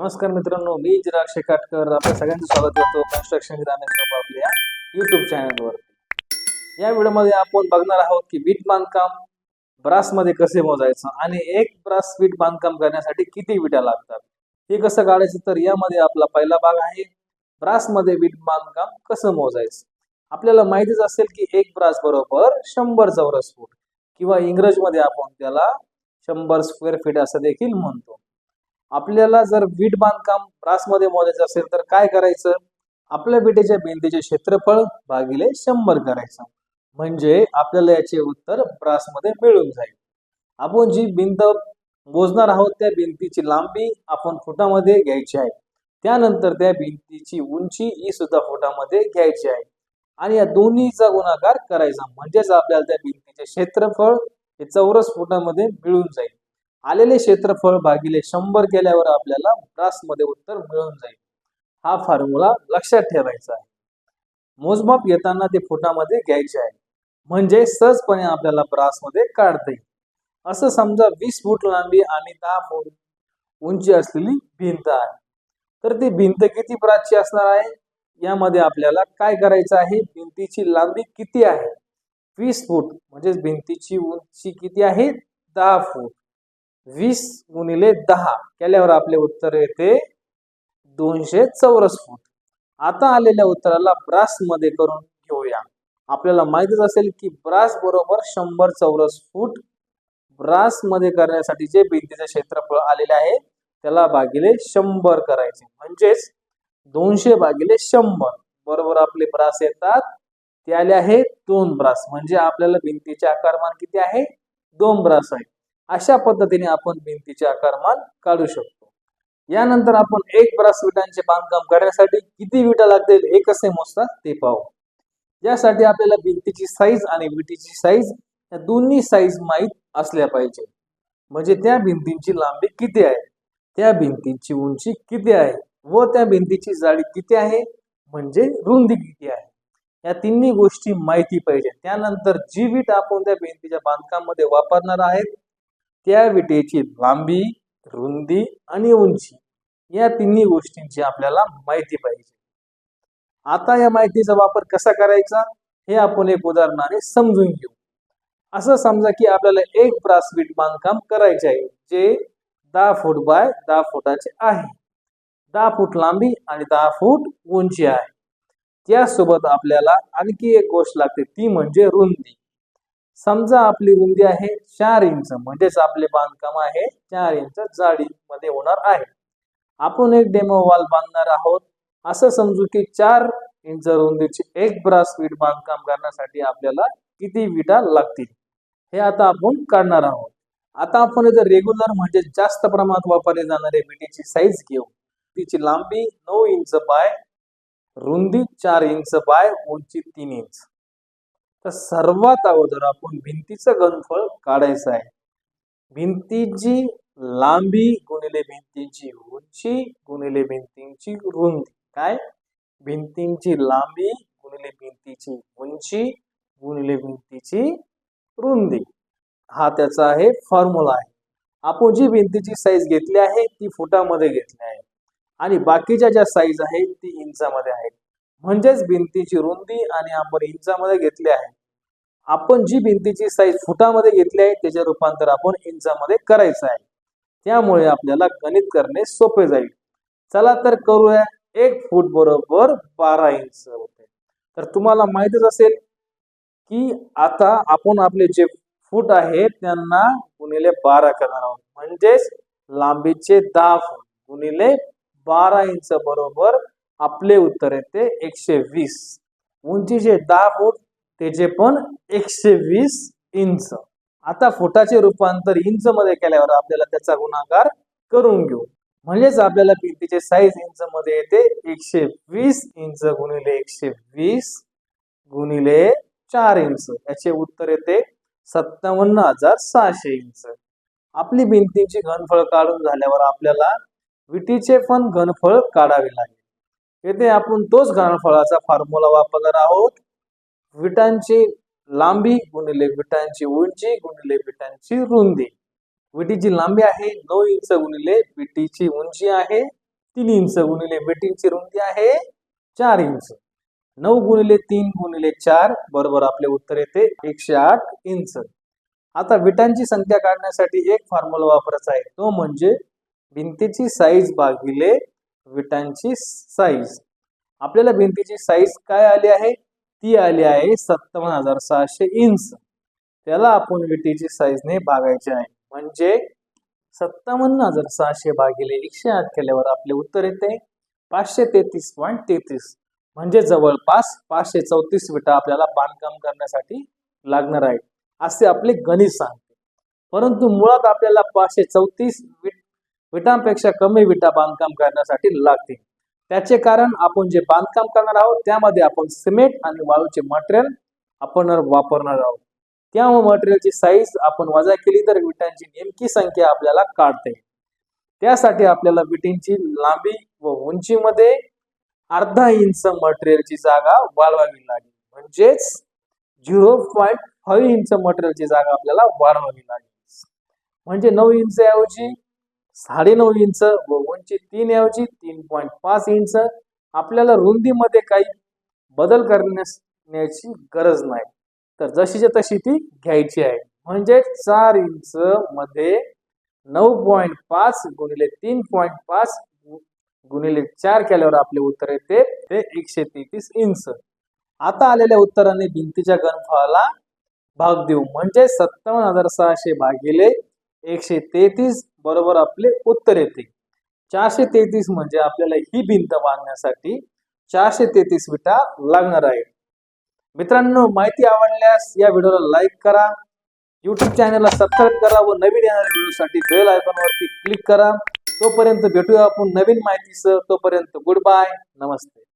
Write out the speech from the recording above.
नमस्कार मित्रांनो मी चिराग शेकाटकर. आपल्या सगळ्यांचं स्वागत करतो कन्स्ट्रक्शन ग्रामीण ग्रुप आपल्या युट्यूब चॅनलवर या व्हिडिओमध्ये आपण बघणार आहोत की वीट बांधकाम ब्रासमध्ये कसे मोजायचं आणि एक ब्रास वीट बांधकाम करण्यासाठी किती विटा लागतात? हे कसं काढायचं? तर यामध्ये आपला पहिला भाग आहे ब्रासमध्ये वीट बांधकाम कसं मोजायचं? आपल्याला माहितीच असेल की एक ब्रास बरोबर शंभर चौरस फूट किंवा इंग्रजमध्ये आपण त्याला शंभर स्क्वेअर फीट असं देखील म्हणतो. आपल्याला जर वीट बांधकाम ब्रासमध्ये मोजायचं असेल तर काय करायचं? आपल्या विटेच्या भिंतीचे क्षेत्रफळ भागिले शंभर करायचं. म्हणजे आपल्याला याचे उत्तर ब्रासमध्ये मिळून जाईल. आपण जी भिंत मोजणार आहोत त्या भिंतीची लांबी आपण फुटामध्ये घ्यायची आहे. त्यानंतर त्या भिंतीची उंची ही सुद्धा फुटामध्ये घ्यायची आहे. आणि या दोन्हीचा गुणाकार करायचा. म्हणजेच आपल्याला त्या भिंतीचे क्षेत्रफळ हे चौरस फुटामध्ये मिळून जाईल. आलेले क्षेत्रफळ भागिले शंभर केल्यावर आपल्याला ब्रासमध्ये उत्तर मिळून जाईल. हा फॉर्म्युला लक्षात ठेवायचा आहे. मोजमाप घेताना ते फुटामध्ये घ्यायचे आहे. म्हणजे सहजपणे आपल्याला ब्रासमध्ये काढता येईल. असं समजा वीस फूट लांबी आणि दहा फूट उंची असलेली भिंत आहे. तर ती भिंत किती ब्रासची असणार आहे? यामध्ये आपल्याला काय करायचं आहे? भिंतीची लांबी किती आहे? वीस फूट म्हणजेच भिंतीची उंची किती आहे? दहा फूट. वीस गुणिले दहा. केल्यावर आपले उत्तर येते दोनशे चौरस फूट. आता आलेल्या उत्तराला ब्रासमध्ये करून घेऊया. आपल्याला माहितच असेल की ब्रास बरोबर शंभर चौरस फूट ब्रासमध्ये करण्यासाठी जे भिंतीचे क्षेत्रफळ आलेले आहे. त्याला भागिले शंभर करायचे. म्हणजेच दोनशे भागिले शंभर. बरोबर आपले ब्रास येतात. ते आले आहे दोन ब्रास. म्हणजे आपल्याला भिंतीचे आकारमान किती आहे? दोन ब्रास आहे अशा पद्धतीने आपण भिंतीचे आकारमान काढू शकतो. यानंतर आपण एक ब्रास विटांचे बांधकाम करण्यासाठी किती विटा लागतील हे कसे मोजतात ते पाहू. यासाठी आपल्याला भिंतीची साईज आणि विटीची साईज या दोन्ही साईज माहीत असल्या पाहिजे. म्हणजे त्या भिंतींची लांबी किती आहे? त्या भिंतींची उंची किती आहे? व त्या भिंतीची जाडी किती आहे? म्हणजे रुंदी किती आहे? या तिन्ही गोष्टी माहिती पाहिजे. त्यानंतर जी वीट आपण त्या भिंतीच्या बांधकामामध्ये वापरणार आहेत त्या विटेची लांबी रुंदी आणि उंची या तिन्ही गोष्टींची आपल्याला माहिती पाहिजे. आता या माहितीचा वापर कसा करायचा? हे आपण एक उदाहरणाने समजून घेऊ. असं समजा की आपल्याला एक ब्रास वीट बांधकाम करायचे आहे जे दहा फूट बाय दहा फुटाचे आहे. दहा फूट लांबी आणि दहा फूट उंची आहे. त्यासोबत आपल्याला आणखी एक गोष्ट लागते ती म्हणजे रुंदी. समजा आपली रुंदी आहे चार इंच म्हणजेच आपले बांधकाम आहे चार इंच जाडीमध्ये होणार आहे. आपण एक डेमो वॉल बांधणार आहोत. असं समजू की चार इंच रुंदीची एक ब्रास वीट बांधकाम करण्यासाठी आपल्याला किती विटा लागतील? हे आता आपण काढणार आहोत. आता आपण इथे रेग्युलर म्हणजे जास्त प्रमाणात वापरले जाणारे विटेची साईज घेऊ. तिची लांबी नऊ इंच बाय रुंदी चार इंच बाय उंची तीन इंच. तर सर्वात अगोदर आपण भिंतीचं घनफळ काढायचं आहे. भिंतीची लांबी गुणिले भिंतीची उंची गुणिले भिंतींची रुंदी. काय? भिंतींची लांबी गुणिले भिंतीची उंची गुणिले भिंतीची रुंदी. हा त्याचा आहे फॉर्म्युला आहे. आपण जी भिंतीची साईज घेतली आहे ती फुटामध्ये घेतली आहे. आणि बाकीच्या ज्या साईज आहेत ती इंचामध्ये आहेत. म्हणजेच भिंतीची रुंदी आणि आपण इंचामध्ये घेतली आहे. आपण जी भिंतीची साईज फुटामध्ये घेतली आहे त्याचे रूपांतर आपण इंचामध्ये करायचं आहे. त्यामुळे आपल्याला गणित करणे सोपे जाईल. चला तर करूया एक फूट बरोबर बारा इंच होते. तर तुम्हाला माहितच असेल की आता आपण आपले जे फूट आहे त्यांना गुणिले बारा करणार आहोत. म्हणजेच लांबीचे दहा फूट गुणिले बारा इंच बरोबर आपले उत्तर येते एकशे वीस उंचीचे दहा फूट त्याचे पण एकशे वीस इंच. आता फुटाचे रूपांतर इंच मध्ये केल्यावर आपल्याला त्याचा गुणाकार करून घेऊ. म्हणजेच आपल्याला भिंतीचे साईज इंच मध्ये येते एकशे वीस इंच गुणिले एकशे वीस गुणिले चार इंच. याचे उत्तर येते सत्तावन्न हजार सहाशे इंच. आपली भिंतीची घनफळ काढून झाल्यावर आपल्याला विटीचे पण घनफळ काढावे लागेल. येथे आपण तोच घनफळाचा फॉर्म्युला वापरणार आहोत. विटांची लांबी गुणिले विटांची उंची गुणिले विटांची रुंदी. विटीची लांबी आहे नऊ इंच गुणिले विटीची उंची आहे. तीन इंच गुणिले विटींची रुंदी आहे. चार इंच. नऊ गुणिले तीन गुणिले चार बरोबर आपले उत्तर येते एकशे आठ इंच. आता विटांची संख्या काढण्यासाठी एक फॉर्म्युला वापरायचा आहे. तो म्हणजे भिंतीची साईज भागिले विटांची साईज आपल्याला भिंतीची साईज काय आली आहे? ती आली आहे सत्तावन्न हजार सहाशे इंच. त्याला आपण विटीची साईजने भागायचे आहे. म्हणजे सत्तावन्न हजार सहाशे भागिले एकशे आठ केल्यावर आपले उत्तर येते पाचशे तेहतीस पॉईंट तेहतीस. म्हणजे जवळपास पाचशे चौतीस विटा आपल्याला बांधकाम करण्यासाठी लागणार आहे. असे आपले गणित सांगते. परंतु मुळात आपल्याला पाचशे चौतीस विट विटांपेक्षा कमी विटा बांधकाम करण्यासाठी लागतील. त्याचे कारण आपण जे बांधकाम करणार आहोत त्यामध्ये आपण सिमेंट आणि वाळूचे मटेरियल आपण वापरणार आहोत. त्या मटेरियलची साईज आपण वजा केली तर विटांची नेमकी संख्या आपल्याला काढते. त्यासाठी आपल्याला विटींची लांबी व उंचीमध्ये अर्धा इंच मटेरियलची जागा वाढवावी लागेल. म्हणजेच झिरो पॉईंट फाईव्ह इंच मटेरियलची जागा आपल्याला वाढवावी लागेल. म्हणजे नऊ इंच ऐवजी साडेनऊ इंच व उंची तीन ऐवजी तीन पॉईंट पाच इंच. आपल्याला रुंदीमध्ये काही बदल करण्याची गरज नाही. तर जशीच्या तशी ती घ्यायची आहे. म्हणजे चार इंच मध्ये नऊ पॉईंट पाच गुणिले तीन पॉईंट पाच गुणिले चार केल्यावर आपले उत्तर येते ते एकशे तेहतीस इंच. आता आलेल्या उत्तराने भिंतीच्या गणफळाला भाग देऊ. म्हणजे सत्तावन्न हजार सहाशे भागिले एकशे तेहतीस बरोबर आपले उत्तर येते. चारशे तेहतीस म्हणजे आपल्याला ही भिंत बांधण्यासाठी चारशे तेहतीस विटा लागणार आहे. मित्रांनो माहिती आवडल्यास या व्हिडिओला लाईक करा. युट्यूब चॅनलला सबस्क्राईब करा व नवीन येणाऱ्या व्हिडिओसाठी बेल आयकॉनवरती क्लिक करा. तोपर्यंत भेटूया आपण नवीन माहितीसह. तोपर्यंत गुड बाय नमस्ते.